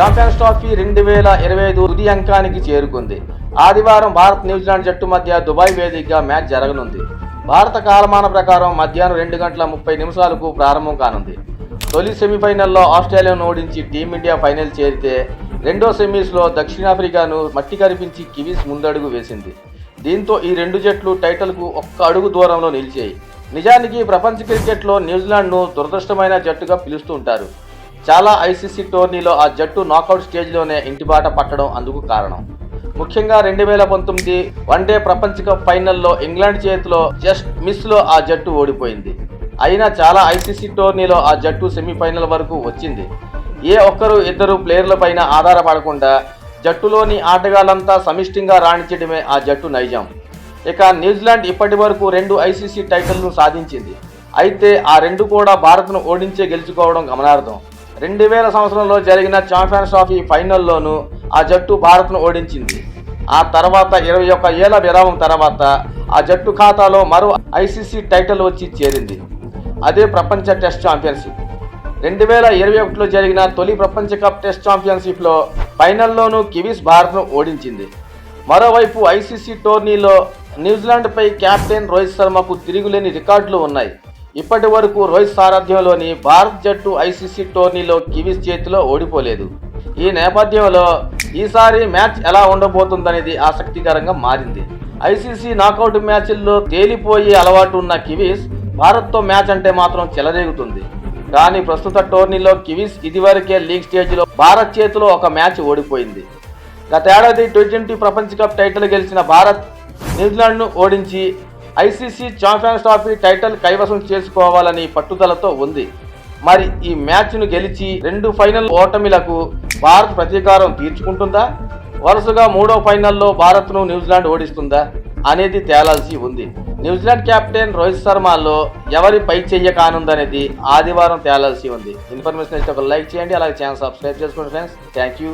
Champions trophy రెండు వేల ఇరవై ఐదు తుది అంకానికి చేరుకుంది. ఆదివారం భారత్ న్యూజిలాండ్ జట్టు మధ్య దుబాయ్ వేదికగా మ్యాచ్ జరగనుంది. భారత కాలమాన ప్రకారం మధ్యాహ్నం రెండు గంటల ముప్పై నిమిషాలకు ప్రారంభం కానుంది. తొలి సెమీఫైనల్లో ఆస్ట్రేలియాను ఓడించి టీమిండియా ఫైనల్ చేరితే రెండో సెమీస్లో దక్షిణాఫ్రికాను మట్టి కరిపించి కివీస్ ముందడుగు వేసింది. దీంతో ఈ రెండు జట్లు టైటిల్కు ఒక్క అడుగు దూరంలో నిలిచాయి. నిజానికి ప్రపంచ క్రికెట్లో న్యూజిలాండ్ను దురదృష్టమైన జట్టుగా పిలుస్తుంటారు. చాలా ఐసీసీ టోర్నీలో ఆ జట్టు నాకౌట్ స్టేజ్లోనే ఇంటిబాట పట్టడం అందుకు కారణం. ముఖ్యంగా రెండు వేల పంతొమ్మిది వన్డే ప్రపంచ కప్ ఫైనల్లో ఇంగ్లాండ్ చేతిలో జస్ట్ మిస్లో ఆ జట్టు ఓడిపోయింది. అయినా చాలా ఐసీసీ టోర్నీలో ఆ జట్టు సెమీఫైనల్ వరకు వచ్చింది. ఏ ఒక్కరు ఇద్దరు ప్లేయర్ల పైన ఆధారపడకుండా జట్టులోని ఆటగాళ్ళంతా సమిష్టిగా రాణించడమే ఆ జట్టు నైజం. ఇక న్యూజిలాండ్ ఇప్పటి వరకు రెండు ఐసీసీ టైటిల్ను సాధించింది. అయితే ఆ రెండు కూడా భారత్ను ఓడించే గెలుచుకోవడం గమనార్థం రెండు వేల సంవత్సరంలో జరిగిన ఛాంపియన్స్ ట్రాఫీ ఫైనల్లోనూ ఆ జట్టు భారత్ను ఓడించింది. ఆ తర్వాత ఇరవై ఒక్క ఏళ్ళ విరామం తర్వాత ఆ జట్టు ఖాతాలో మరో ఐసీసీ టైటిల్ వచ్చి చేరింది. అదే ప్రపంచ టెస్ట్ ఛాంపియన్షిప్. రెండు వేల ఇరవై ఒకటిలో జరిగిన తొలి ప్రపంచ కప్ టెస్ట్ ఛాంపియన్షిప్లో ఫైనల్లోనూ కివీస్ భారత్ను ఓడించింది. మరోవైపు ఐసీసీ టోర్నీలో న్యూజిలాండ్పై కెప్టెన్ రోహిత్ శర్మకు తిరుగులేని రికార్డులు ఉన్నాయి. ఇప్పటి వరకు రోహిత్ సారథ్యంలోని భారత్ జట్టు ఐసీసీ టోర్నీలో కివీస్ చేతిలో ఓడిపోలేదు. ఈ నేపథ్యంలో ఈసారి మ్యాచ్ ఎలా ఉండబోతుందనేది ఆసక్తికరంగా మారింది. ఐసీసీ నాకౌట్ మ్యాచ్ల్లో తేలిపోయే అలవాటు ఉన్న కివీస్ భారత్తో మ్యాచ్ అంటే మాత్రం చెలరేగుతుంది. కానీ ప్రస్తుత టోర్నీలో కివీస్ ఇదివరకే లీగ్ స్టేజ్లో భారత్ చేతిలో ఒక మ్యాచ్ ఓడిపోయింది. గతేడాది ట్వంటీ ట్వంటీ ప్రపంచ కప్ టైటిల్ గెలిచిన భారత్ న్యూజిలాండ్ను ఓడించి ఐసీసీ ఛాంపియన్స్ ట్రాఫీ టైటిల్ కైవసం చేసుకోవాలని పట్టుదలతో ఉంది. మరి ఈ మ్యాచ్ను గెలిచి రెండు ఫైనల్ ఓటమిలకు భారత్ ప్రతీకారం తీర్చుకుంటుందా? వరుసగా మూడో ఫైనల్లో భారత్ను న్యూజిలాండ్ ఓడిస్తుందా అనేది తేలాల్సి ఉంది. న్యూజిలాండ్ కెప్టెన్ రోహిత్ శర్మలో ఎవరి పై చెయ్య కానుందనేది ఆదివారం తేలాల్సి ఉంది. ఇన్ఫర్మేషన్ ఇస్తే ఒక లైక్ చేయండి అలాగే ఛానల్ సబ్స్క్రైబ్ చేసుకోండి ఫ్రెండ్స్. Thank you.